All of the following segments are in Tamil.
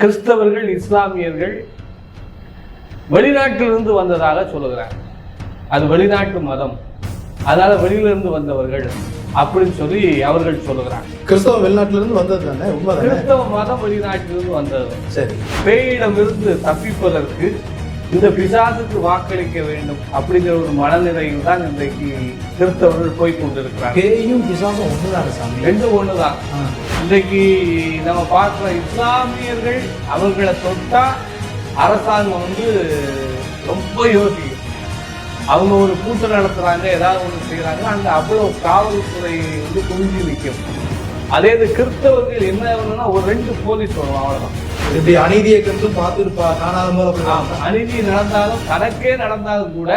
கிறிஸ்தவர்கள் இஸ்லாமியர்கள் வெளிநாட்டிலிருந்து வந்ததாக சொல்லுகிறாங்க அது வெளிநாட்டு மதம். அதனால வெளியிலிருந்து வந்தவர்கள் அப்படின்னு சொல்லி அவர்கள் சொல்லுகிறாங்க. கிறிஸ்தவம் வெளிநாட்டுல இருந்து வந்தது தானே? கிறிஸ்தவ மதம் வெளிநாட்டிலிருந்து வந்தது. சரி. பேயிடமிருந்து தப்பிப்பதற்கு இந்த பிசாசுக்கு வாக்களிக்க வேண்டும் அப்படிங்கிற ஒரு மனநிலையில் தான் இன்றைக்கு கிறிஸ்தவர்கள் போய் கொண்டிருக்கிறார்கள். பேயும் பிசாசும் ஒண்ணுதானே சாமி? ரெண்டு ஒண்ணுதான். இன்றைக்கு நம்ம பார்க்குற இஸ்லாமியர்கள் அவர்களை தொட்டா அரசாங்கம் வந்து ரொம்ப யோசிக்கும் அவங்க ஒரு கூட்டம் நடத்துறாங்க ஏதாவது ஒன்று செய்யறாங்க அங்க அவ்வளவு காவல்துறை வந்து குவிஞ்சு நிற்கும் அதே இது கிறிஸ்தவர்கள் என்ன ஒரு ரெண்டு போலீஸ் வரும் அவ்வளவுதான். இப்படி அநீதியை கண்டு பார்த்துருப்பா காணாத. அநீதி நடந்தாலும் தனக்கே நடந்தாலும் கூட.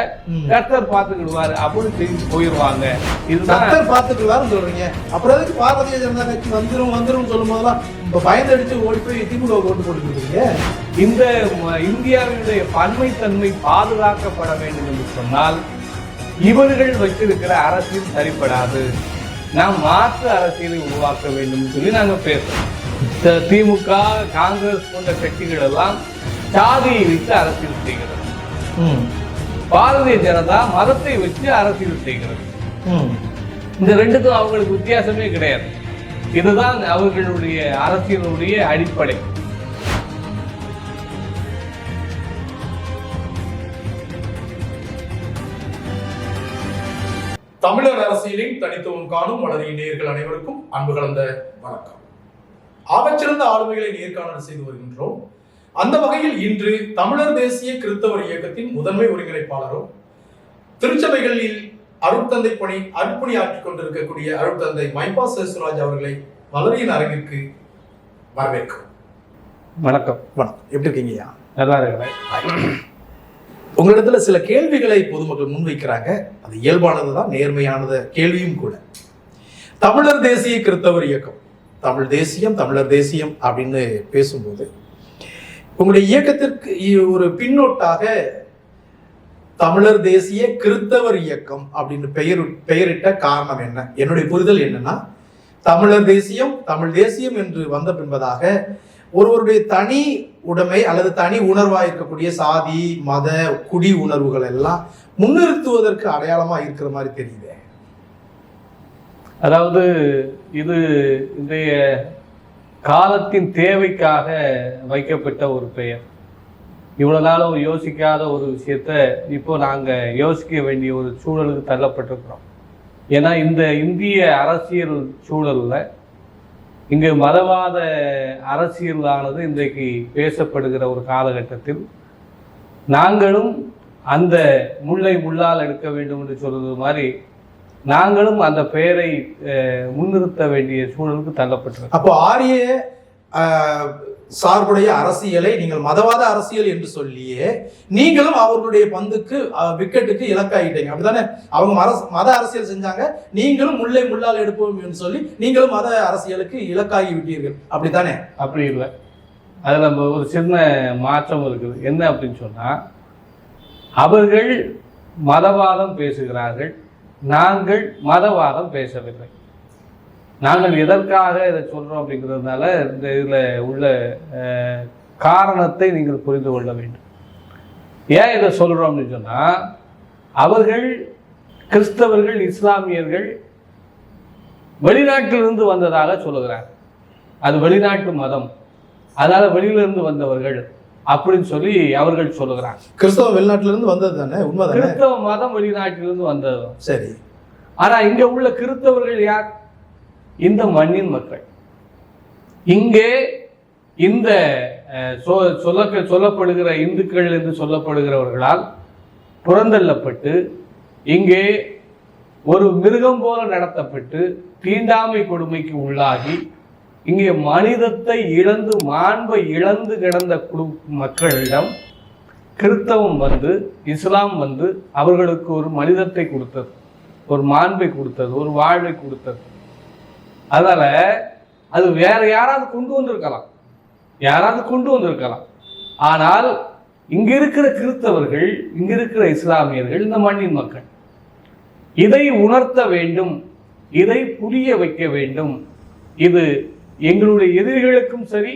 கர்த்தர் பார்த்துக்கிடுவாரு. அப்படின்னு செஞ்சு போயிடுவாங்க இதுதான் கத்தர் பார்த்துக்குவாருன்னு சொல்றீங்க. அப்புறம் எதுக்கு பாரதிய ஜனதா கட்சி வந்துரும் வந்துரும் சொல்லும் போதெல்லாம் இப்ப பயந்தடிச்சு ஓடி போய் திமுக ஓட்டு போட்டு கொடுக்குறீங்க இந்த இந்தியாவினுடைய பன்மைத்தன்மை பாதுகாக்கப்பட வேண்டும் என்று சொன்னால் இவர்கள் வச்சிருக்கிற அரசியல் சரிப்படாது. நாம் மாற்று அரசியலை உருவாக்க வேண்டும் சொல்லி நாங்க பேசுறோம். திமுக காங்கிரஸ் போன்ற கட்சிகள் எல்லாம் சாதியை வைத்து அரசியல் செய்கிறது. ம். பாரதிய ஜனதா மதத்தை வச்சு அரசியல் செய்கிறது. ம். இந்த ரெண்டுக்கும் அவங்களுக்கு வித்தியாசமே கிடையாது. இதுதான் அவர்களுடைய அரசியலுடைய அடிப்படை. தமிழர் அரசியலின் தனித்துவம் காணும் வளரிய நேயர்கள் அனைவருக்கும் அன்பு கலந்த வணக்கம். ஆகச்சிறந்த ஆளுமைகளை நேர்காணல் செய்து வருகின்றோம். அந்த வகையில் இன்று தமிழர் தேசிய கிறிஸ்தவர் இயக்கத்தின் முதன்மை ஒருங்கிணைப்பாளரும் திருச்சபைகளில் அருட்தந்தை பணி அர்ப்பணி ஆற்றிக் கொண்டிருக்கக்கூடிய அருட்தந்தை மைபா சேசுராஜ் அவர்களை வளரியின் அரங்கிற்கு வரவேற்கிறோம். வணக்கம். வணக்கம். எப்படி இருக்கீங்கய்யா நல்லா இருக்கிறேன். உங்களிடத்துல சில கேள்விகளை பொதுமக்கள் முன்வைக்கிறாங்க. அது இயல்பானது தான் நேர்மையானது கேள்வியும் கூட. தமிழர் தேசிய கிறிஸ்தவர் இயக்கம். தமிழ் தேசியம் தமிழர் தேசியம் அப்படின்னு பேசும்போது உங்களுடைய இயக்கத்திற்கு இ- ஒரு பின்னோட்டாக தமிழர் தேசிய கிறித்தவர் இயக்கம் அப்படின்னு பெயர் பெயரிட்ட காரணம் என்ன? என்னுடைய புரிதல் என்னன்னா தமிழர் தேசியம் தமிழ் தேசியம் என்று வந்த பின்பதாக ஒருவருடைய தனி உடைமை அல்லது தனி உணர்வாக இருக்கக்கூடிய சாதி மத குடி உணர்வுகள் எல்லாம் முன்னிறுத்துவதற்கு அடையாளமாக இருக்கிற மாதிரி தெரியுது. அதாவது இது இன்றைய காலத்தின் தேவைக்காக வைக்கப்பட்ட ஒரு பெயர். இவ்வளோ நாளும் யோசிக்காத ஒரு விஷயத்த இப்போ நாங்கள் யோசிக்க வேண்டிய ஒரு சூழலுக்கு தள்ளப்பட்டிருக்கிறோம். ஏன்னா இந்த இந்திய அரசியல் சூழலில் இங்கு மதவாத அரசியலானது இன்றைக்கு பேசப்படுகிற ஒரு காலகட்டத்தில் நாங்களும் அந்த முல்லை முள்ளால் எடுக்க வேண்டும் என்று சொல்வது மாதிரி நாங்களும் அந்த பெயரை முன்னிறுத்த வேண்டிய சூழலுக்கு தள்ளப்பட்டிருக்கோம் அப்போ ஆரிய சார்புடைய அரசியலை நீங்கள் மதவாத அரசியல் என்று சொல்லியே நீங்களும் அவர்களுடைய பந்துக்கு விக்கெட்டுக்கு இலக்காயிட்டீங்க. அப்படிதானே அவங்க மத அரசியல் செஞ்சாங்க. நீங்களும் முல்லை முள்ளால் எடுப்போம் என்று சொல்லி நீங்களும் மத அரசியலுக்கு இலக்காகி விட்டீர்கள். அப்படித்தானே? அப்படி இல்லை. அதில் நம்ம ஒரு சின்ன மாற்றம் இருக்குது. என்ன அப்படின்னு சொன்னால் அவர்கள் மதவாதம் பேசுகிறார்கள். நாங்கள் மதவாதம் பேசவில்லை. நாங்கள் எதற்காக இதை சொல்கிறோம் அப்படிங்கிறதுனால இந்த இதில் உள்ள காரணத்தை நீங்கள் புரிந்து கொள்ள வேண்டும். ஏன் இதை சொல்கிறோம் அப்படின்னு சொன்னால் அவர்கள் கிறிஸ்தவர்கள் இஸ்லாமியர்கள் வெளிநாட்டிலிருந்து வந்ததாக சொல்லுகிறார். அது வெளிநாட்டு மதம். அதனால் வெளியிலிருந்து வந்தவர்கள் அப்படின்னு சொல்லி அவர்கள் சொல்லுகிறாங்க. கிறிஸ்தவம் வெளிநாட்டுல இருந்து வந்தது தானே? உண்மைதானே? கிறிஸ்தவ மதம் வெளிநாட்டிலிருந்து வந்தது. சரி. ஆனா இங்க உள்ள கிறிஸ்தவர்கள் யார்? இந்த மண்ணின் மக்கள். இங்கே இந்த அஹ், சொ- சொல்ல சொல்லப்படுகிற இந்துக்கள் என்று சொல்லப்படுகிறவர்களால் புறந்தள்ளப்பட்டு இங்கே ஒரு மிருகம் போல நடத்தப்பட்டு தீண்டாமை கொடுமைக்கு உள்ளாகி இங்கே மனிதத்தை இழந்து மாண்பை இழந்து கிடந்த குழு மக்களிடம் கிறிஸ்தவம் வந்து இஸ்லாம் வந்து அவர்களுக்கு ஒரு மனிதத்தை கொடுத்தது. ஒரு மாண்பை கொடுத்தது ஒரு வாழ்வை கொடுத்தது. அதனால் அது வேற யாராவது கொண்டு வந்திருக்கலாம். யாராவது கொண்டு வந்திருக்கலாம். ஆனால் இங்கே இருக்கிற கிறிஸ்தவர்கள் இங்கே இருக்கிற இஸ்லாமியர்கள் இந்த மண்ணின் மக்கள் இதை உணர்த்த வேண்டும் இதை புரிய வைக்க வேண்டும். இது எங்களுடைய எதிரிகளுக்கும் சரி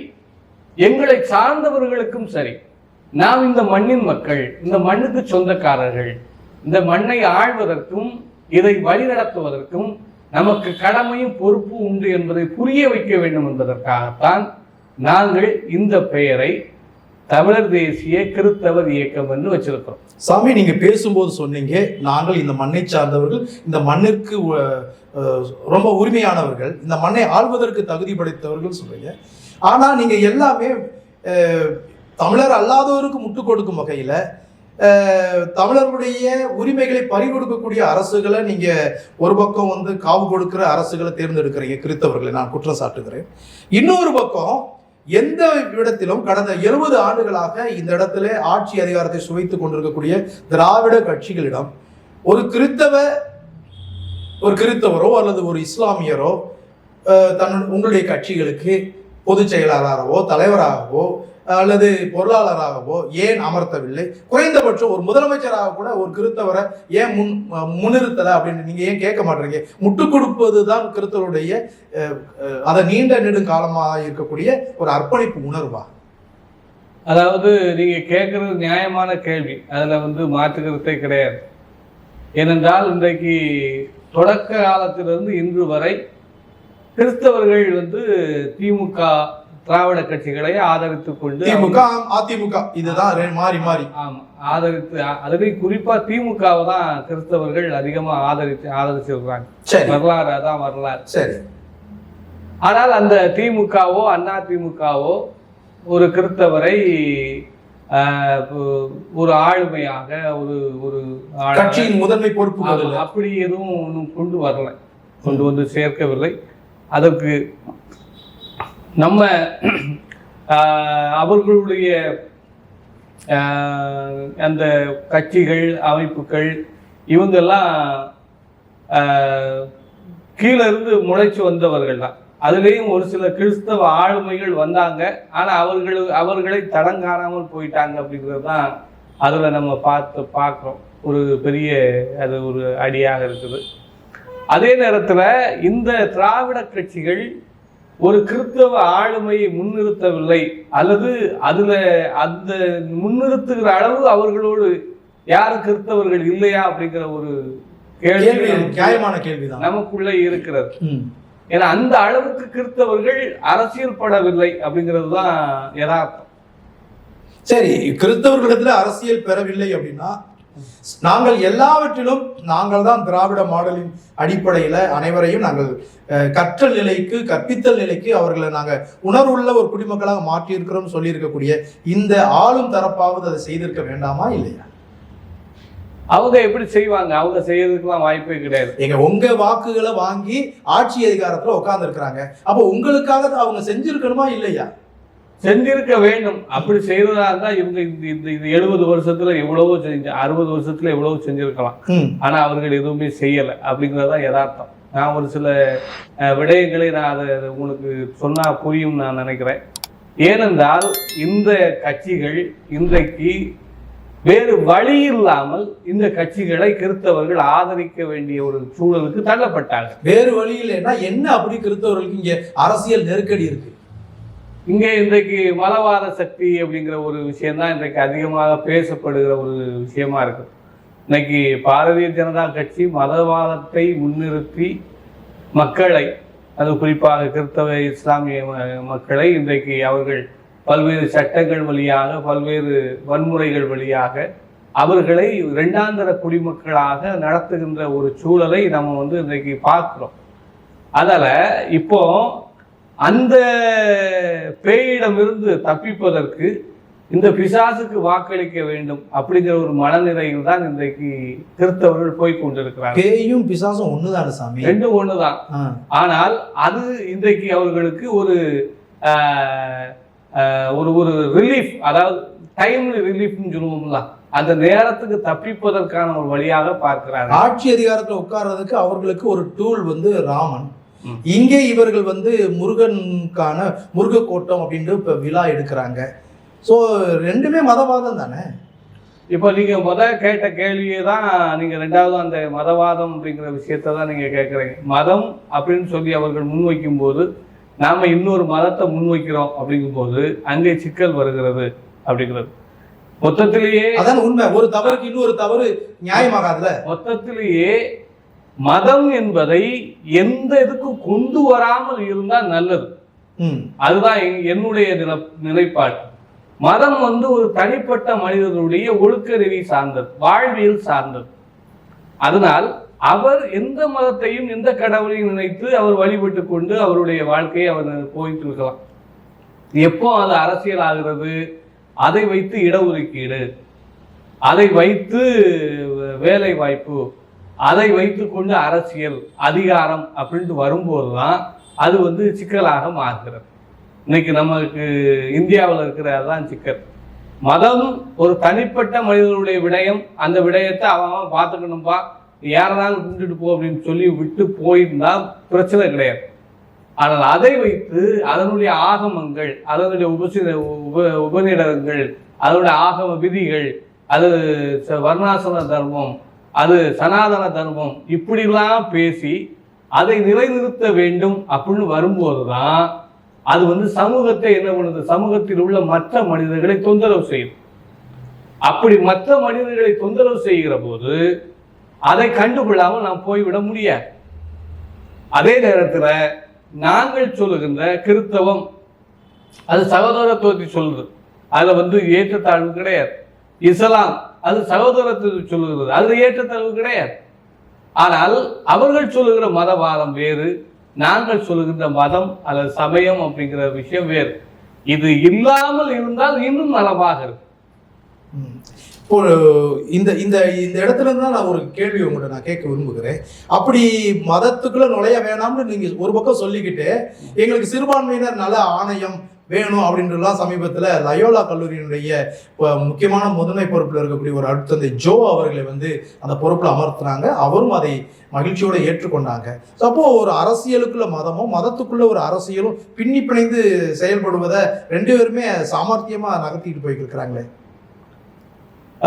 எங்களை சார்ந்தவர்களுக்கும் சரி நாம் இந்த மண்ணின் மக்கள் இந்த மண்ணுக்கு சொந்தக்காரர்கள் இந்த மண்ணை ஆழ்வதற்கும் இதை வழிநடத்துவதற்கும் நமக்கு கடமையும் பொறுப்பும் உண்டு என்பதை புரிய வைக்க வேண்டும் என்பதற்காகத்தான் நாங்கள் இந்த பெயரை தமிழர் தேசிய கிறித்தவர் இயக்கம் என்று வச்சிருக்கிறோம். சாமி நீங்க பேசும்போது சொன்னீங்க நாங்கள் இந்த மண்ணை சார்ந்தவர்கள் இந்த மண்ணிற்கு ரொம்ப உரிமையானவர்கள். இந்த மண்ணை ஆள்வதற்கு தகுதி படைத்தவர்கள் சொல்றீங்க. ஆனால் நீங்கள் எல்லாமே தமிழர் அல்லாதவருக்கு முட்டு கொடுக்கும் வகையில் தமிழர்களுடைய உரிமைகளை பறிகொடுக்கக்கூடிய அரசுகளை நீங்கள் ஒரு பக்கம் வந்து காவு கொடுக்கிற அரசுகளை தேர்ந்தெடுக்கிறீங்க கிறித்தவர்களை. நான் குற்றம் சாட்டுகிறேன். இன்னொரு பக்கம் எந்த இடத்திலும் கடந்த எழுபது ஆண்டுகளாக இந்த இடத்துல ஆட்சி அதிகாரத்தை சுவைத்துக் கொண்டிருக்கக்கூடிய திராவிட கட்சிகளிடம் ஒரு கிறித்தவ ஒரு கிறித்தவரோ அல்லது ஒரு இஸ்லாமியரோ தன் உங்களுடைய கட்சிகளுக்கு பொதுச் செயலாளராகவோ தலைவராகவோ அல்லது பொருளாளராகவோ ஏன் அமர்த்தவில்லை? குறைந்தபட்சம் ஒரு முதலமைச்சராக கூட ஒரு கிறித்தவரை ஏன் முன் முன்னிறுத்தலை அப்படின்னு நீங்கள் ஏன் கேட்க மாட்டீங்க முட்டு கொடுப்பது தான் கிறித்தவருடைய அதை நீண்ட நெடுங்காலமாக இருக்கக்கூடிய ஒரு அர்ப்பணிப்பு உணர்வா? அதாவது நீங்கள் கேட்குறது நியாயமான கேள்வி. அதில் வந்து மாற்றுக்கிறதே கிடையாது. ஏனென்றால் இன்றைக்கு தொடக்க காலத்திலிருந்து இன்று வரை கிறிஸ்தவர்கள் வந்து திமுக திராவிட கட்சிகளை ஆதரித்துக் கொண்டு திமுக அதிமுக. இதுதான் மாறி மாறி. ஆமா ஆதரித்து அதுலேயும் குறிப்பா திமுகவை தான் கிறிஸ்தவர்கள் அதிகமா ஆதரித்து ஆதரிச்சிருக்கிறாங்க சரி. வரலாறு அதான் வரலாறு. சரி. ஆனால் அந்த திமுகவோ அண்ணா திமுகவோ ஒரு கிறிஸ்தவரை ஒரு ஆளுமையாக ஒரு ஒரு கட்சியின் முதன்மை இல்ல. அப்படி எதுவும் ஒண்ணும் கொண்டு வரல. கொண்டு வந்து சேர்க்கவில்லை. அதற்கு நம்ம அவர்களுடைய அந்த கட்சிகள் அமைப்புகள் இவங்கெல்லாம் கீழ இருந்து முளைச்சு வந்தவர்கள் தான் அதுலேயும் ஒரு சில கிறிஸ்தவ ஆளுமைகள் வந்தாங்க. ஆனா அவர்கள் அவர்களை தடங்காணாமல் போயிட்டாங்க அப்படிங்கிறது தான் அதுல நம்ம பார்த்து பார்க்குறோம். ஒரு பெரிய அது ஒரு அடியாக இருக்குது. அதே நேரத்துல இந்த திராவிட கட்சிகள் ஒரு கிறிஸ்தவ ஆளுமையை முன்னிறுத்தவில்லை. அல்லது அதுல அந்த முன்னிறுத்துகிற அளவு அவர்களோடு யாரும் கிறிஸ்தவர்கள் இல்லையா அப்படிங்கிற ஒரு கேள்வி நியாயமான கேள்விதான். நமக்குள்ளே இருக்கிறது. ஏன்னா அந்த அளவுக்கு கிறிஸ்தவர்கள் அரசியல் படவில்லை அப்படிங்கிறது தான் யதார்த்தம். சரி கிறிஸ்தவர்களிடத்துல அரசியல் பெறவில்லை அப்படின்னா நாங்கள் எல்லாவற்றிலும் நாங்கள் தான் திராவிட மாடலின் அடிப்படையில அனைவரையும் நாங்கள் கற்றல் நிலைக்கு கற்பித்தல் நிலைக்கு அவர்களை நாங்கள் உணர்வுள்ள ஒரு குடிமக்களாக மாற்றியிருக்கிறோம் சொல்லியிருக்கக்கூடிய இந்த ஆளும் தரப்பாவது அதை செய்திருக்க வேண்டாமா இல்லையா? அவங்க எப்படி செய்வாங்க? அவங்க செய்யறதுக்கெல்லாம் வாய்ப்பே கிடையாது. எங்க உங்க வாக்குகளை வாங்கி ஆட்சி அதிகாரத்துல உட்கார்ந்து இருக்கிறாங்க அப்போ உங்களுக்காக அவங்க செஞ்சிருக்கணுமா இல்லையா? செஞ்சிருக்க வேண்டும். அப்படி செய்யறதா இருந்தா இவங்க இந்த இந்த எழுபது வருஷத்துல எவ்வளவோ செஞ்சு அறுபது வருஷத்துல எவ்வளவோ செஞ்சிருக்கலாம். ஆனா அவர்கள் எதுவுமே செய்யலை. அப்படிங்கிறதான் யதார்த்தம். நான் ஒரு சில விடயங்களை நான் அதை உங்களுக்கு சொன்னா புரியும் நான் நினைக்கிறேன். ஏனென்றால் இந்த கட்சிகள் இன்றைக்கு வேறு வழி இல்லாமல் இந்த கட்சிகளை கிறிஸ்தவர்கள் ஆதரிக்க வேண்டிய ஒரு சூழலுக்கு தள்ளப்பட்டாங்க. வேறு வழி இல்லைன்னா என்ன அப்படி கிறிஸ்தவர்களுக்கு இங்க அரசியல் நெருக்கடி இருக்கு? இங்கே இன்றைக்கு மதவாத சக்தி அப்படிங்கிற ஒரு விஷயம்தான் இன்றைக்கு அதிகமாக பேசப்படுகிற ஒரு விஷயமா இருக்கு. இன்னைக்கு பாரதிய ஜனதா கட்சி மதவாதத்தை முன்னிறுத்தி மக்களை அது குறிப்பாக கிறிஸ்தவ இஸ்லாமிய மக்களை இன்றைக்கு அவர்கள் பல்வேறு சட்டங்கள் வழியாக பல்வேறு வன்முறைகள் வழியாக அவர்களை இரண்டாந்தர குடிமக்களாக நடத்துகின்ற ஒரு சூழலை நம்ம வந்து இன்றைக்கு பார்க்கிறோம். அதனால இப்போ அந்த பேயிடமிருந்து தப்பிப்பதற்கு இந்த பிசாசுக்கு வாக்களிக்க வேண்டும் அப்படிங்கிற ஒரு மனநிலையில் தான் இன்றைக்கு கிறிஸ்தவர்கள் போய் கொண்டிருக்கிறாங்க பேயும் பிசாசும் ஒண்ணுதானே சாமி? ரெண்டும் ஒண்ணுதான். ஆனால் அது இன்றைக்கு அவர்களுக்கு ஒரு ஒரு ஒரு ரிலீஃப் அதாவது டைம்லி ரிலீஃப்னு சொல்லுவோம்ல அந்த நேரத்துக்கு தப்பிப்பதற்கான ஒரு வழியாக பார்க்கிறாங்க. ஆட்சி அதிகாரத்துல உட்கார்றதுக்கு அவர்களுக்கு ஒரு டூல் வந்து ராமன். இங்கே இவர்கள் வந்து முருகனுக்கான முருக கோட்டம் அப்படின்ட்டு இப்ப விழா எடுக்கிறாங்க. ஸோ ரெண்டுமே மதவாதம் தானே? இப்போ நீங்க முத கேட்ட கேள்வியை தான் நீங்க ரெண்டாவது அந்த மதவாதம் அப்படிங்கிற விஷயத்தை தான் நீங்க கேட்குறீங்க மதம் அப்படின்னு சொல்லி அவர்கள் முன்வைக்கும் போது நாம இன்னொரு மதத்தை முன்வைக்கிறோம் அப்படிங்கும்போது அங்கே சிக்கல் வருகிறது அப்படிங்கிறது. மொத்தத்திலேயே அதான் உண்மை. ஒரு தவறுக்கு இன்னொரு தவறு நியாயமாகாதுல மொத்தத்திலேயே மதம் என்பதை எந்த இதுக்கும் கொண்டு வராமல் இருந்தால் நல்லது. அதுதான் என்- என்னுடைய நில நிலைப்பாடு. மதம் வந்து ஒரு தனிப்பட்ட மனிதனுடைய ஒழுக்க சார்ந்தது வாழ்வியல் சார்ந்தது. அதனால் அவர் எந்த மதத்தையும் எந்த கடவுளையும் நினைத்து அவர் வழிபட்டு கொண்டு அவருடைய வாழ்க்கையை அவர் போயிட்டு இருக்கலாம். எப்போ அது அரசியல் ஆகிறது அதை வைத்து இடஒதுக்கீடு அதை வைத்து வேலை வாய்ப்பு அதை வைத்து கொண்டு அரசியல் அதிகாரம் அப்படின்ட்டு வரும்போது தான் அது வந்து சிக்கலாக மாறுகிறது. இன்னைக்கு நமக்கு இந்தியாவில் இருக்கிறதான் சிக்கல். மதம் ஒரு தனிப்பட்ட மனிதனுடைய விடயம் அந்த விடயத்தை அவன் அவன் பார்த்துக்கணும்பா? யாரனாலும் கும்பிட்டுட்டு போ அப்படின்னு சொல்லி விட்டு போயிருந்தா பிரச்சனை கிடையாது. ஆனால் அதை வைத்து அதனுடைய ஆகமங்கள் அதனுடைய உபசி உப உபநிடங்கள் அதனுடைய ஆகம விதிகள் அது ச- தர்மம் அது சனாதன தர்மம் இப்படிலாம் பேசி அதை நிலைநிறுத்த வேண்டும் அப்படின்னு வரும்போது தான் அது வந்து சமூகத்தை என்ன பண்ணுது? சமூகத்தில் உள்ள மற்ற மனிதர்களை தொந்தரவு செய்யும். அப்படி மற்ற மனிதர்களை தொந்தரவு செய்கிற போது அதை கண்டுகொள்ளாமல் நாம் போய்விட முடியாது. அதே நேரத்தில் நாங்கள் சொல்லுகின்ற கிறித்தவம் அது சகோதரத்துவத்தை சொல்லுது. அதில் வந்து ஏற்றத்தாழ்வு கிடையாது. இஸ்லாம் அது சகோதரத்துவத்தை சொல்லுகிறது. அது ஏற்றத்தாழ்வு கிடையாது. ஆனால் அவர்கள் சொல்லுகிற மதவாதம் வேறு நாங்கள் சொல்லுகின்ற மதம் அல்லது சமயம் அப்படிங்கிற விஷயம் வேறு. இது இல்லாமல் இருந்தால் இன்னும் நலமாக இருக்கும். ம். இந்த இந்த இந்த இடத்துல இருந்து தான் நான் ஒரு கேள்வி உங்கள்கிட்ட நான் கேட்க விரும்புகிறேன். அப்படி மதத்துக்குள்ள நுழைய வேணாம்னு நீங்க ஒரு பக்கம் சொல்லிக்கிட்டு எங்களுக்கு சிறுபான்மையினர் நல ஆணையம் வேணும் அப்படின்றலாம் சமீபத்தில் லயோலா கல்லூரியினுடைய முக்கியமான முதன்மை பொறுப்பில் இருக்கக்கூடிய ஒரு அடுத்தந்தை ஜோ அவர்களை வந்து அந்த பொறுப்பில் அமர்த்துனாங்க. அவரும் அதை மகிழ்ச்சியோட ஏற்றுக்கொண்டாங்க. ஸோ அப்போ ஒரு அரசியலுக்குள்ள மதமும் மதத்துக்குள்ள ஒரு அரசியலும் பின்னி பிணைந்து செயல்படுவதை ரெண்டு பேருமே சாமர்த்தியமா நகர்த்திட்டு போய்க்கு இருக்கிறாங்களே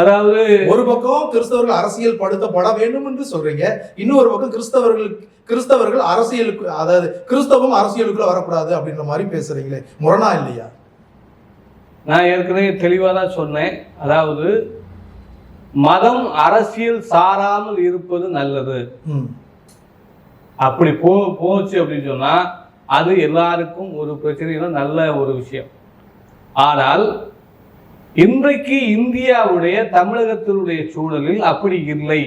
அதாவது ஒரு பக்கம் கிறிஸ்தவர்கள் அரசியல் படுத்தப்பட வேண்டும் என்று சொல்றீங்க இன்னொரு பக்கம் கிறிஸ்தவர்கள் கிறிஸ்தவர்கள் அரசியலுக்கு அதாவது கிறிஸ்தவம் அரசியலுக்குள்ள வரக்கூடாது அப்படின்ற மாதிரி பேசுறீங்களே முரணா இல்லையா? நான் ஏற்கனவே தெளிவாக தான் சொன்னேன். அதாவது மதம் அரசியல் சாராமல் இருப்பது நல்லது. அப்படி போ போச்சு அப்படின்னு சொன்னா அது எல்லாருக்கும் ஒரு பிரச்சனையில நல்ல ஒரு விஷயம். ஆனால் இன்றைக்கு இந்தியாவுடைய தமிழகத்தினுடைய சூழலில் அப்படி இல்லை.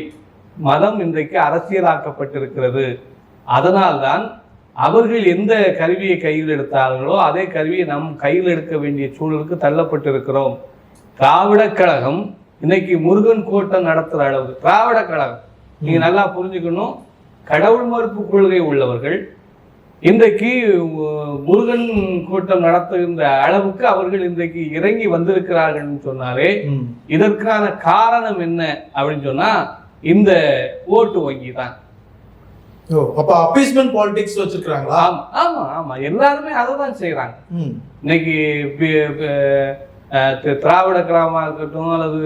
மதம் இன்றைக்கு அரசியலாக்கப்பட்டிருக்கிறது. அதனால்தான் அவர்கள் எந்த கருவியை கையில் எடுத்தார்களோ அதே கருவியை நம் கையில் எடுக்க வேண்டிய சூழலுக்கு தள்ளப்பட்டிருக்கிறோம். திராவிட கழகம் இன்னைக்கு முருகன் கோட்டம் நடத்துகிற அளவுக்கு திராவிட கழகம் நீங்கள் நல்லா புரிஞ்சுக்கணும். கடவுள் மறுப்பு கொள்கை உள்ளவர்கள் இன்றைக்கு முருகன் கூட்டம் நடத்துகின்ற அளவுக்கு அவர்கள் இன்றைக்கு இறங்கி வந்திருக்கிறார்கள் சொன்னாலே இதற்கான காரணம் என்ன அப்படின்னு சொன்னா இந்த ஓட்டு வங்கி தான். அப்ப அப்பீஸ்மெண்ட் பாலிடிக்ஸ் வச்சிருக்காங்களா ஆமா ஆமா எல்லாருமே அதை தான் செய்யறாங்க இன்னைக்கு திராவிட கிராமமா இருக்கட்டும் அல்லது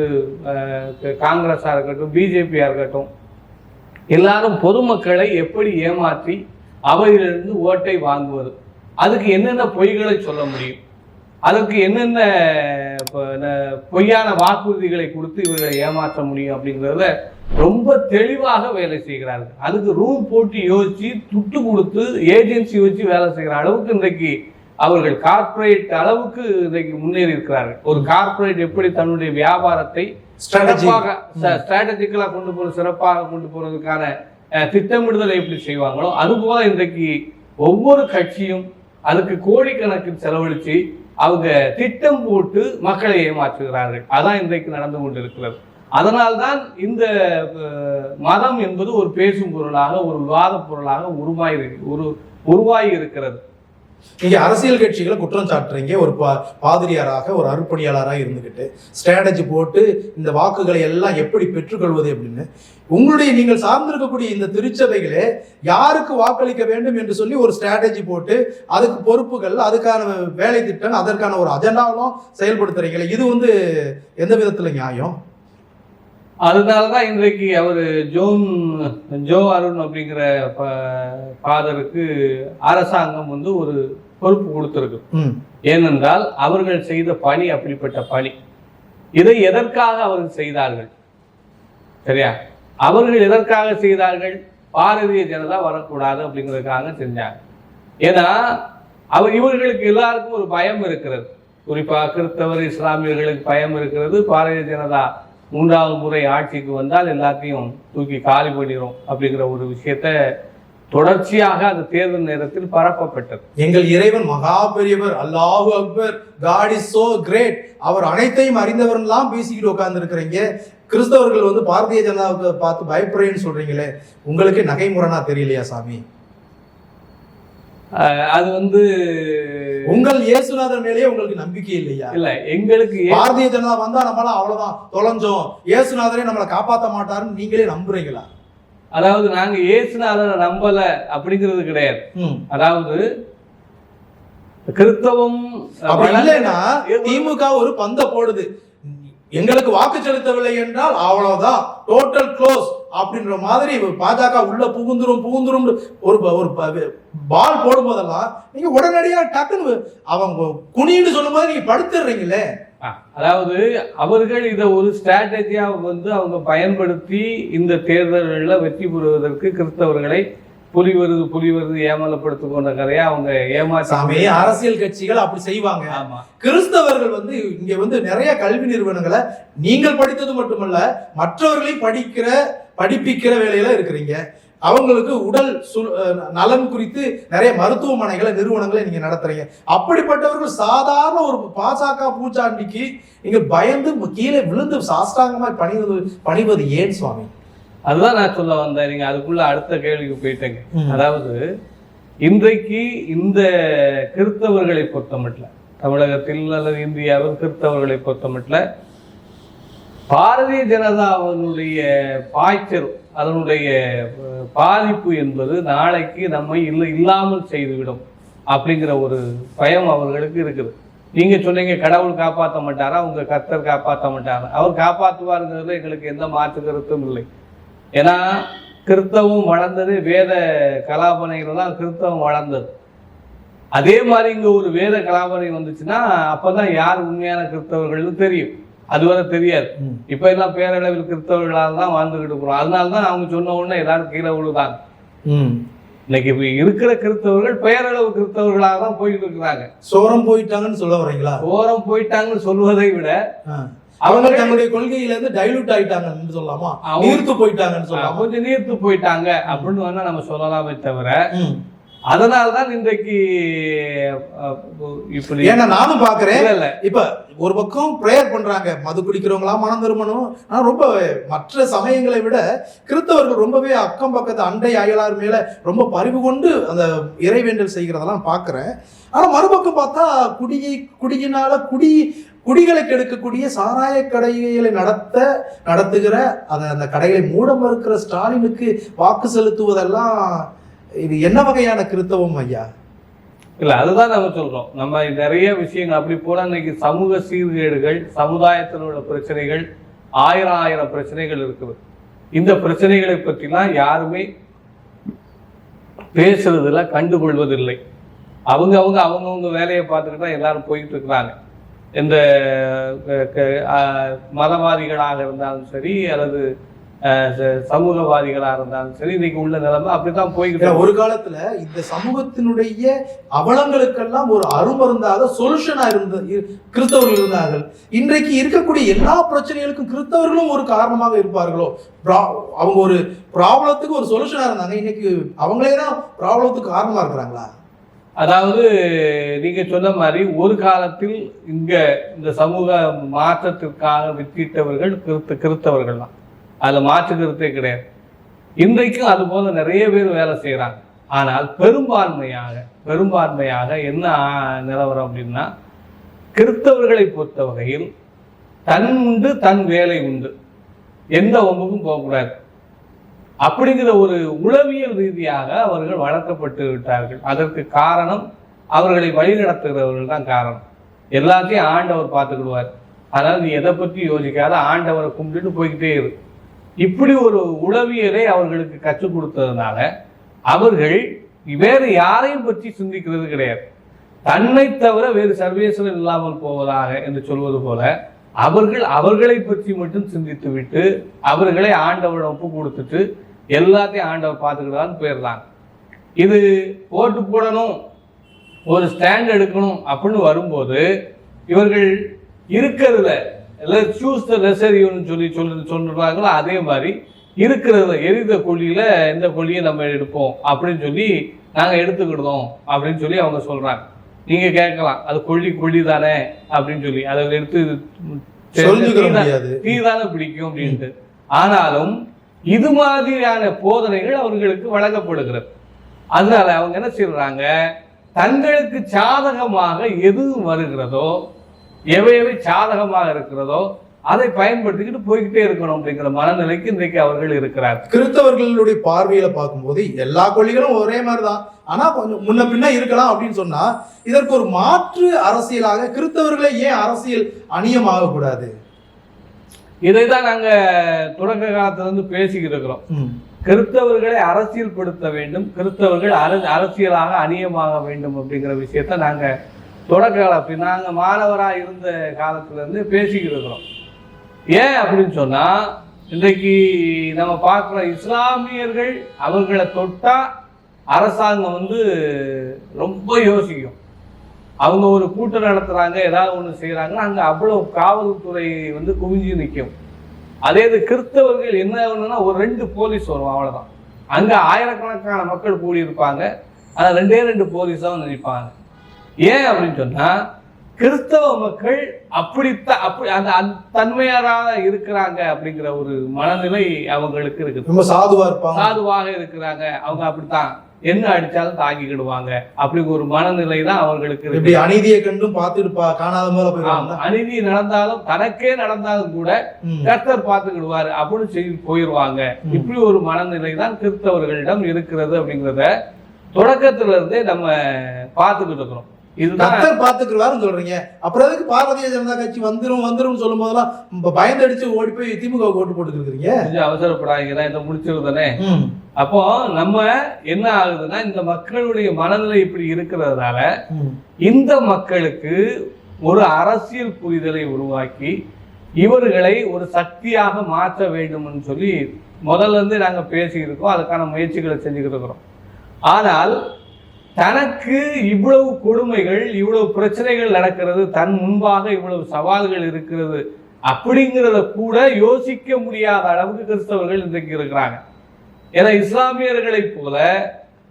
காங்கிரஸா இருக்கட்டும் பிஜேபியா இருக்கட்டும் எல்லாரும் பொதுமக்களை எப்படி ஏமாற்றி அவையிலிருந்து ஓட்டை வாங்குவது. அதுக்கு என்னென்ன பொய்களை சொல்ல முடியும்? அதற்கு என்னென்ன பொய்யான வாக்குறுதிகளை கொடுத்து இவர்களை ஏமாற்ற முடியும் அப்படிங்கிறத ரொம்ப தெளிவாக வேலை செய்கிறார்கள். அதுக்கு ரூம் போட்டு யோசிச்சு துட்டு கொடுத்து ஏஜென்சி வச்சு வேலை செய்கிற அளவுக்கு இன்றைக்கு அவர்கள் கார்ப்பரேட் அளவுக்கு இன்றைக்கு முன்னேறி இருக்கிறார்கள். ஒரு கார்ப்பரேட் எப்படி தன்னுடைய வியாபாரத்தை சிறப்பாக ஸ்ட்ராட்டஜிக்கலா கொண்டு போற சிறப்பாக கொண்டு போறதுக்கான அஹ், திட்டமிடுதலை எப்படி செய்வாங்களோ அதுபோல இன்றைக்கு ஒவ்வொரு கட்சியும் அதுக்கு கோடிக்கணக்கில் செலவழித்து அவங்க திட்டம் போட்டு மக்களை ஏமாற்றுகிறார்கள். அதான் இன்றைக்கு நடந்து கொண்டிருக்கிறது. அதனால்தான் இந்த மதம் என்பது ஒரு பேசும் பொருளாக ஒரு விவாத பொருளாக உருவாகி உரு உருவாகி இருக்கிறது. நீங்க அரசியல் கட்சிகளை குற்றம் சாட்டுறீங்க. ஒரு பா பாதிரியாராக ஒரு அருப்பணியாளராக இருந்துகிட்டு ஸ்ட்ராட்டஜி போட்டு இந்த வாக்குகளை எல்லாம் எப்படி பெற்றுக்கொள்வது அப்படின்னு. உங்களுடைய நீங்கள் சார்ந்திருக்கக்கூடிய இந்த திருச்சபைகளே யாருக்கு வாக்களிக்க வேண்டும் என்று சொல்லி ஒரு ஸ்ட்ராட்டஜி போட்டு அதுக்கு பொறுப்புகள் அதுக்கான வேலை திட்டம் அதற்கான ஒரு அஜெண்டாவெல்லாம் செயல்படுத்துறீங்களே இது வந்து எந்த விதத்துல நியாயம்? அதனால தான் இன்றைக்கு அவர் ஜோன் ஜோ அருண் அப்படிங்கிற ஃபாதருக்கு அரசாங்கம் வந்து ஒரு பொறுப்பு கொடுத்திருக்கு. ஏனென்றால் அவர்கள் செய்த பணி அப்படிப்பட்ட பணி. இதை எதற்காக அவர்கள் செய்தார்கள்? சரியா? அவர்கள் எதற்காக செய்தார்கள்? பாரதிய ஜனதா வரக்கூடாது அப்படிங்கிறதுக்காக செஞ்சாங்க. ஏன்னா அவர் இவர்களுக்கு எல்லாருக்கும் ஒரு பயம் இருக்கிறது. குறிப்பாக கிறிஸ்தவர் இஸ்லாமியர்களுக்கு பயம் இருக்கிறது. பாரதிய ஜனதா மூன்றாவது முறை ஆட்சிக்கு வந்தால் எல்லாத்தையும் தூக்கி காலி பண்ணிடும் அப்படிங்கிற ஒரு விஷயத்த தொடர்ச்சியாக அந்த தேர்தல் நேரத்தில் பரப்பப்பட்டது. எங்கள் இறைவன் மகா பெரியவர் அல்லாஹு அக்பர் காட் இஸ் சோ கிரேட் அவர் அனைத்தையும் அறிந்தவர்லாம் பேசிக்கிட்டு உட்கார்ந்து இருக்கிறீங்க கிறிஸ்தவர்கள் வந்து பாரதிய ஜனதாவுக்கு பார்த்து பயப்படுறேன்னு சொல்றீங்களே. உங்களுக்கு நகைமுறைனா தெரியலையா சாமி? அது வந்து உங்கள் இயேசுநாதர் மேலேயே உங்களுக்கு நம்பிக்கை இல்லையா? இல்ல எங்களுக்கு பாரதிய ஜனதா வந்தா நம்மளால அவ்வளவுதான் தொலைஞ்சோம். இயேசுநாதரே நம்மளை காப்பாத்த மாட்டாருன்னு நீங்களே நம்புறீங்களா? அதாவது நாங்க இயேசுநாதரை நம்பல அப்படிங்கிறது கிடையாது. அதாவது கிறிஸ்தவம் இல்லைன்னா திமுக ஒரு பந்த போடுது. எங்களுக்கு வாக்கு செலுத்தவில்லை என்றால் அவ்வளவுதான். டோட்டல் க்ளோஸ் அப்படின்ற மாதிரி பாஜக உள்ள புகுந்துரும் புகுந்துரும் ஒரு ஒரு பால் போடும்போதெல்லாம் நீங்க உடனடியா டக்குன்னு அவங்க குனின்னு சொல்லும்போது நீங்க படுத்துடுறீங்களே அதாவது அவர்கள் இதை ஒரு ஸ்ட்ராட்டஜியா வந்து அவங்க பயன்படுத்தி இந்த தேர்தல்களில் வெற்றி பெறுவதற்கு கிறிஸ்தவர்களை புலி வருது புலி வருது ஏமாலப்படுத்து கொண்ட கதையா அவங்க சாமி ஏமாற்றி அரசியல் கட்சிகள் அப்படி செய்வாங்க. கிறிஸ்தவர்கள் வந்து இங்க வந்து நிறைய கல்வி நிறுவனங்களை நீங்கள் படித்தது மட்டுமல்ல மற்றவர்களையும் படிக்கிற படிப்பிக்கிற வேலையில இருக்கிறீங்க. அவங்களுக்கு உடல் சு- நலன் குறித்து நிறைய மருத்துவமனைகளை நிறுவனங்களை நீங்க நடத்துறீங்க. அப்படிப்பட்டவர்கள் சாதாரண ஒரு பாசாக்கா பூச்சாண்டிக்கு நீங்க பயந்து கீழே விழுந்து சாஷ்டாங்கமாய் பணிவது பணிவது ஏன் சுவாமி? அதுதான் நான் சொல்ல வந்தேன். நீங்க அதுக்குள்ள அடுத்த கேள்விக்கு போயிட்டேங்க. அதாவது இன்றைக்கு இந்த கிறிஸ்தவர்களை பொறுத்தமட்டில் தமிழகத்தில் அல்லது இந்தியாவில் கிறிஸ்தவர்களை பொறுத்தமட்டில் பாரதிய ஜனதாவினுடைய பாய்ச்சல் அதனுடைய பாதிப்பு என்பது நாளைக்கு நம்மை இல்லை இல்லாமல் செய்துவிடும் அப்படிங்கிற ஒரு பயம் அவர்களுக்கு இருக்குது. நீங்கள் சொன்னீங்க கடவுள் காப்பாற்ற மாட்டாரா? உங்கள் கர்த்தர் காப்பாற்ற மாட்டாரா? அவர் காப்பாற்றுவாருங்கிறதுல எங்களுக்கு எந்த மாற்று கருத்தும் இல்லை. ஏன்னா கிறிஸ்தவம் வளர்ந்தது வேத கலாபனைகள் தான் கிறிஸ்தவம் வளர்ந்தது. அதே மாதிரி இங்கே ஒரு வேத கலாபனை வந்துச்சுன்னா அப்போ தான் யார் உண்மையான கிறிஸ்தவர்கள்னு தெரியும். அதுவரை தெரியாது. ம். இப்ப எல்லாம் பேரளவில் கிறிஸ்தவர்களாக தான் வாழ்ந்துகிட்டு இருக்கிறோம். அதனால தான் அவங்க சொன்ன உடனே எல்லாரும் கீழே விழுதாங்க. இன்னைக்கு இப்ப இருக்கிற கிறிஸ்தவர்கள் பெயரளவு கிறிஸ்தவர்களாக தான் போயிட்டு இருக்கிறாங்க. சோரம் போயிட்டாங்கன்னு சொல்ல வரீங்களா? ஓரம் போயிட்டாங்கன்னு சொல்வதை விட. அவங்க தங்களுடைய கொள்கையில இருந்து டைலூட் ஆயிட்டாங்கன்னு சொல்லலாமா நீர்த்து போயிட்டாங்கன்னு சொல்லலாமா கொஞ்சம் நீர்த்து போயிட்டாங்க அப்படின்னு வேணா நம்ம சொல்லலாமே தவிர ம். அதனால தான் இன்றைக்கு இப்படி ஏன்னா நானும் பாக்குறேன் இல்ல இப்ப ஒரு பக்கம் ப்ரேயர் பண்றாங்க மது குடிக்கிறவங்களா மனம் திரும்பணும் ஆனா ரொம்ப மற்ற சமயங்களை விட கிறிஸ்தவர்கள் ரொம்பவே அக்கம் பக்கத்து அண்டை அயலார் மேல ரொம்ப பரிவு கொண்டு அந்த இறைவேண்டல் செய்கிறதெல்லாம் பார்க்கிறேன் ஆனா மறுபக்கம் பார்த்தா குடியை குடியினால குடி குடிகளை கெடுக்கக்கூடிய சாராய கடைகளை நடத்த நடத்துகிற அதை அந்த கடைகளை மூட மறுக்கிற ஸ்டாலினுக்கு வாக்கு செலுத்துவதெல்லாம் இது என்ன வகையான கிறித்தவம் ஐயா? இல்லை அதுதான் நம்ம சொல்கிறோம் நம்ம நிறைய விஷயங்கள் அப்படி போனால் இன்னைக்கு சமூக சீர்கேடுகள் சமுதாயத்தில் உள்ள பிரச்சனைகள் ஆயிரம் ஆயிரம் பிரச்சனைகள் இருக்குது. இந்த பிரச்சனைகளை பற்றிலாம் யாருமே பேசுறதில்ல கண்டுகொள்வதில்லை. அவங்க அவங்க அவங்கவுங்க வேலையை பார்த்துக்கிட்டா தான் எல்லாரும் போயிட்டு இருக்கிறாங்க. இந்த க- மதவாதிகளாக இருந்தாலும் சரி அல்லது சமூகவாதிகளாக இருந்தாலும் சரி இன்னைக்கு உள்ள நிலைமை அப்படித்தான் போய்கிட்டு. ஒரு காலத்துல இந்த சமூகத்தினுடைய அவலங்களுக்கெல்லாம் ஒரு அருமருந்தாக சொல்யூஷனா இருந்த இரு- கிறிஸ்தவர்கள் இருந்தார்கள். இன்றைக்கு இருக்கக்கூடிய எல்லா பிரச்சனைகளுக்கும் கிறிஸ்தவர்களும் ஒரு காரணமாக இருப்பார்களோ? பிரா- அவங்க ஒரு ப்ராப்ளத்துக்கு ஒரு சொல்யூஷனா இருந்தாங்க. இன்னைக்கு அவங்களே தான் ப்ராப்ளத்துக்கு காரணமா இருக்கிறாங்களா? அதாவது நீங்க சொன்ன மாதிரி ஒரு காலத்தில் இங்க இந்த சமூக மாற்றத்திற்காக வித்திட்டவர்கள் கிறிஸ்த கிறிஸ்தவர்கள் தான். அதில் மாற்றுக்கிறதே கிடையாது. இன்றைக்கும் அது போல நிறைய பேர் வேலை செய்கிறாங்க ஆனால் பெரும்பான்மையாக பெரும்பான்மையாக என்ன நிலவரம் அப்படின்னா கிறிஸ்தவர்களை பொறுத்த வகையில் தன் உண்டு தன் வேலை உண்டு. எந்த ஒம்புக்கும் போகக்கூடாது. அப்படிங்கிற ஒரு உளவியல் ரீதியாக அவர்கள் வளர்க்கப்பட்டு விட்டார்கள். அதற்கு காரணம் அவர்களை வழிநடத்துகிறவர்கள் தான் காரணம். எல்லாத்தையும் ஆண்டவர் பார்த்துக்கிடுவார். அதனால் நீ எதை பற்றி யோசிக்காத ஆண்டவரை கும்பிட்டுட்டு போய்கிட்டே இரு. இப்படி ஒரு உளவியலை அவர்களுக்கு கற்றுக் கொடுத்ததுனால அவர்கள் வேறு யாரையும் பற்றி சிந்திக்கிறது கிடையாது. தன்னை தவிர வேறு சர்வேஸ்வரன் இல்லாமல் போவதாக என்று சொல்வது போல அவர்கள் அவர்களை பற்றி மட்டும் சிந்தித்து விட்டு அவர்களை ஆண்டவரிடம் ஒப்பு கொடுத்துட்டு எல்லாத்தையும் ஆண்டவர் பார்த்துக்கிட்டான்னு போயிடுறாங்க. இது போட்டு போடணும் ஒரு ஸ்டாண்ட் எடுக்கணும் அப்படின்னு வரும்போது இவர்கள் இருக்கிறதுல சூஸ் த லெசரியூன்னு சொல்லி சொல்லி சொல்றாங்களோ அதே மாதிரி இருக்கிறதுல எரித கொல்லியில இந்த கொல்லியை நம்ம எடுப்போம் அப்படின்னு சொல்லி நாங்கள் எடுத்துக்கிடுதோம் அப்படின்னு சொல்லி அவங்க சொல்றாங்க. நீங்க கேட்கலாம். அது கொல்லி கொல்லி தானே அப்படின்னு சொல்லி. அதை எடுத்து தீ தானே பிடிக்கும் அப்படின்ட்டு. ஆனாலும் இது மாதிரியான போதனைகள் அவர்களுக்கு வழங்கப்படுகிறது. அதனால அவங்க என்ன செய்யறாங்க தங்களுக்கு சாதகமாக எது வருகிறதோ எவை எவை சாதகமாக இருக்கிறதோ அதை பயன்படுத்திக்கிட்டு போய்கிட்டே இருக்கணும் அப்படிங்கிற மனநிலைக்கு இன்றைக்கு அவர்கள் இருக்கிறார். கிறிஸ்தவர்களுடைய பார்வையில பார்க்கும்போது எல்லா கொள்கைகளும் ஒரே மாதிரி தான் ஆனா கொஞ்சம் முன்ன பின்ன இருக்கலாம் அப்படின்னு சொன்னா இதற்கு ஒரு மாற்று அரசியலாக கிறிஸ்தவர்களை ஏன் அரசியல் அணியமாக கூடாது? இதை தான் நாங்க தொடக்க காலத்துல இருந்து பேசிக்கிட்டு இருக்கிறோம். கிறிஸ்தவர்களை அரசியல்படுத்த வேண்டும் கிறிஸ்தவர்கள் அர- அரசியலாக அணியமாக வேண்டும் அப்படிங்கிற விஷயத்த நாங்க தொடக்க கால நாங்கள் மாணவராக இருந்த காலத்துலேருந்து பேசிக்கிட்டு இருக்கிறோம். ஏன் அப்படின்னு சொன்னால் இன்றைக்கு நம்ம பார்க்குற இஸ்லாமியர்கள் அவர்களை தொட்டால் அரசாங்கம் வந்து ரொம்ப யோசிக்கும். அவங்க ஒரு கூட்டம் நடத்துகிறாங்க ஏதாவது ஒன்று செய்கிறாங்கன்னா அங்கே அவ்வளோ காவல்துறை வந்து குவிஞ்சு நிற்கும் அதே இது கிறிஸ்தவர்கள் என்ன ஒன்றுனா ஒரு ரெண்டு போலீஸ் வரும் அவ்வளோதான் அங்கே ஆயிரக்கணக்கான மக்கள் கூடி இருப்பாங்க ரெண்டே ரெண்டு போலீஸாக நினைப்பாங்க ஏன் அப்படின்னு சொன்னா கிறிஸ்தவ மக்கள் அப்படித்தான் அப்படி அந்த தன்மையாராக இருக்கிறாங்க அப்படிங்கிற ஒரு மனநிலை அவங்களுக்கு இருக்குது. ரொம்ப சாதுவா இருப்பாங்க. சாதுவாக இருக்கிறாங்க. அவங்க அப்படித்தான். என்ன அடிச்சாலும் தாங்கிக்கிடுவாங்க. அப்படிங்கிற ஒரு மனநிலை தான் அவங்களுக்கு இருக்கு இப்படி அநீதியை கண்டும் பார்த்துட்டு காணாத ஆமா. அநீதி நடந்தாலும் தனக்கே நடந்தாலும் கூட கர்த்தர் பார்த்துக்கிடுவாரு. அப்படின்னு சொல்லி போயிடுவாங்க. ம். இப்படி ஒரு மனநிலை தான் கிறிஸ்தவர்களிடம் இருக்கிறது அப்படிங்கிறத தொடக்கத்துல இருந்தே நம்ம பார்த்துக்கிட்டு இருக்கிறோம். கத்தர் பாத்துக்கிறாருன்னு சொல்றீங்க. அப்புறம் எதுக்கு பாரதிய ஜனதா கட்சி வந்துரும் வந்துரும் சொல்லும் போதெல்லாம் பயந்து அடிச்சு ஓடி போய் திமுக ஓட்டு போட்டு இருக்கிறீங்க கொஞ்சம் அவசரப்படாதீங்க இதை முடிச்சிருந்தனே அப்போ நம்ம என்ன ஆகுதுன்னா இந்த மக்களுடைய மனநிலை இப்படி இருக்கிறதுனால இந்த மக்களுக்கு ஒரு அரசியல் புரிதலை உருவாக்கி இவர்களை ஒரு சக்தியாக மாற்ற வேண்டும்னு சொல்லி முதல்ல இருந்து நாங்கள் பேசியிருக்கோம். அதுக்கான முயற்சிகளை செஞ்சுக்கிட்டு இருக்கிறோம். ஆனால் தனக்கு இவ்வளவு கொடுமைகள் இவ்வளவு பிரச்சனைகள் நடக்கிறது தன் முன்பாக இவ்வளவு சவால்கள் இருக்கிறது அப்படிங்கிறத கூட யோசிக்க முடியாத அளவுக்கு கிறிஸ்தவர்கள் இன்றைக்கு இருக்கிறாங்க. ஏன்னா இஸ்லாமியர்களைப் போல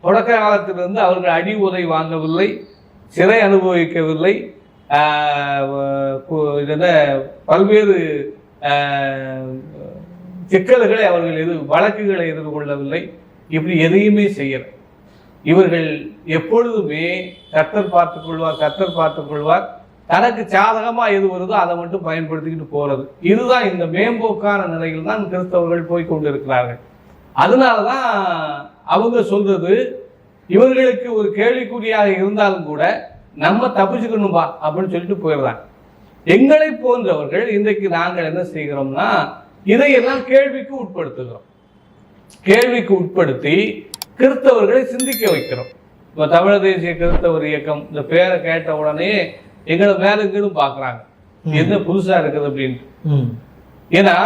தொடக்க காலத்திலிருந்து அவர்கள் அடி உதை வாங்கவில்லை சிறை அனுபவிக்கவில்லை என்ன பல்வேறு சிக்கல்களை அவர்கள் எது வழக்குகளை எதிர்கொள்ளவில்லை. இப்படி எதையுமே செய்யல. இவர்கள் எப்பொழுதுமே கர்த்தர் பார்த்துக் கொள்வார் கர்த்தர் பார்த்துக் கொள்வார். தனக்கு சாதகமாக எது வருதோ அதை மட்டும் பயன்படுத்திக்கிட்டு போகிறது இதுதான் இந்த மேம்போக்கான நிலையில் தான் கிறிஸ்தவர்கள் போய் கொண்டிருக்கிறார்கள். அதனாலதான் அவங்க சொல்றது இவர்களுக்கு ஒரு கேள்விக்குறியாக இருந்தாலும் கூட நம்ம தப்பிச்சுக்கணும்பா அப்படின்னு சொல்லிட்டு போயிடுறாங்க. எங்களை போன்றவர்கள் இன்றைக்கு நாங்கள் என்ன செய்கிறோம்னா இதையெல்லாம் கேள்விக்கு உட்படுத்துகிறோம். கேள்விக்கு உட்படுத்தி கிறிஸ்தவர்களை சிந்திக்க வைக்கிறோம். இப்போ தமிழ் தேசிய கிறிஸ்தவர் இயக்கம் இந்த பேரை கேட்ட உடனே எங்களை மேல கீழும் பார்க்குறாங்க. என்ன புதுசா இருக்குது அப்படின்ட்டு. ஏன்னா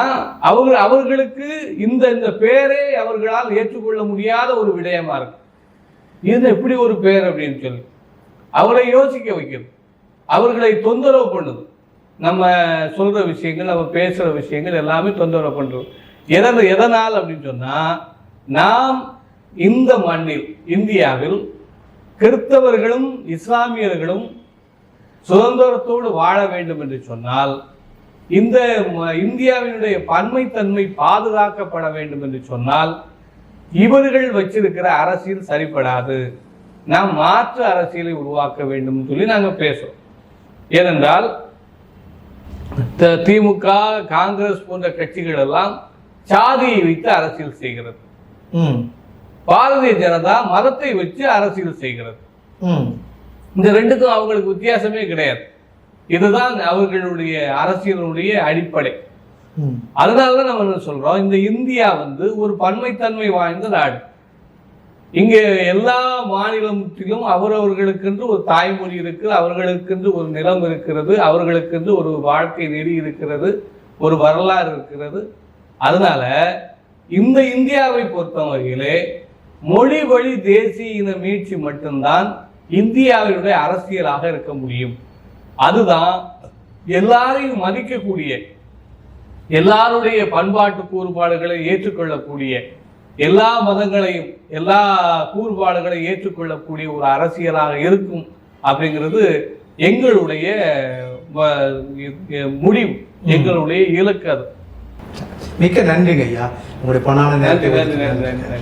அவங்க அவர்களுக்கு இந்த இந்த பேரே அவர்களால் ஏற்றுக்கொள்ள முடியாத ஒரு விடயமா இருக்கு. இது எப்படி ஒரு பேர் அப்படின்னு சொல்லி. அவரை யோசிக்க வைக்கிறது அவர்களை தொந்தரவு பண்ணுது. நம்ம சொல்ற விஷயங்கள் நம்ம பேசுற விஷயங்கள் எல்லாமே தொந்தரவு பண்றது. எதன எதனால் அப்படின்னு சொன்னா நாம் இந்த மண்ணில் இந்தியாவில் கிறிஸ்தவர்களும் இஸ்லாமியர்களும் சுதந்திரத்தோடு வாழ வேண்டும் என்று சொன்னால் இந்த இந்தியாவினுடைய பன்மைத்தன்மை பாதுகாக்கப்பட வேண்டும் என்று சொன்னால் இவர்கள் வச்சிருக்கிற அரசியல் சரிப்படாது. நாம் மாற்று அரசியலை உருவாக்க வேண்டும் சொல்லி நாங்கள் பேசுறோம். ஏனென்றால் த- திமுக காங்கிரஸ் போன்ற கட்சிகள் எல்லாம் சாதியை வைத்து அரசியல் செய்கிறது. பாரதிய ஜனதா மதத்தை வச்சு அரசியல் செய்கிறது. இந்த ரெண்டுக்கும் அவங்களுக்கு வித்தியாசமே கிடையாது. இதுதான் அவர்களுடைய அரசியலுடைய அடிப்படை. அதனால தான் நம்ம என்ன சொல்றோம்? இந்த இந்தியா வந்து ஒரு பன்மைத்தன்மை வாய்ந்த நாடு. இங்கே எல்லா மாநிலத்திலும் அவரவர்களுக்கென்று ஒரு தாய்மொழி இருக்கு அவர்களுக்கென்று ஒரு நிலம் இருக்கிறது அவர்களுக்கென்று ஒரு வாழ்க்கை நெறி இருக்கிறது ஒரு வரலாறு இருக்கிறது. அதனால இந்த இந்தியாவை பொறுத்தவரையிலே மொழி வழி தேசிய இன மீட்சி மட்டும்தான் இந்தியாவினுடைய அரசியலாக இருக்க முடியும். அதுதான் எல்லாரையும் மதிக்கக்கூடிய எல்லாருடைய பண்பாட்டு கூறுபாடுகளை ஏற்றுக்கொள்ளக்கூடிய எல்லா மதங்களையும் எல்லா கூறுபாடுகளையும் ஏற்றுக்கொள்ளக்கூடிய ஒரு அரசியலாக இருக்கும் அப்படிங்கிறது எங்களுடைய முடிவு எங்களுடைய இலக்கு அது. மிக்க நன்றிங்க ஐயா. உங்களுடைய பணான நன்றி நேரத்தை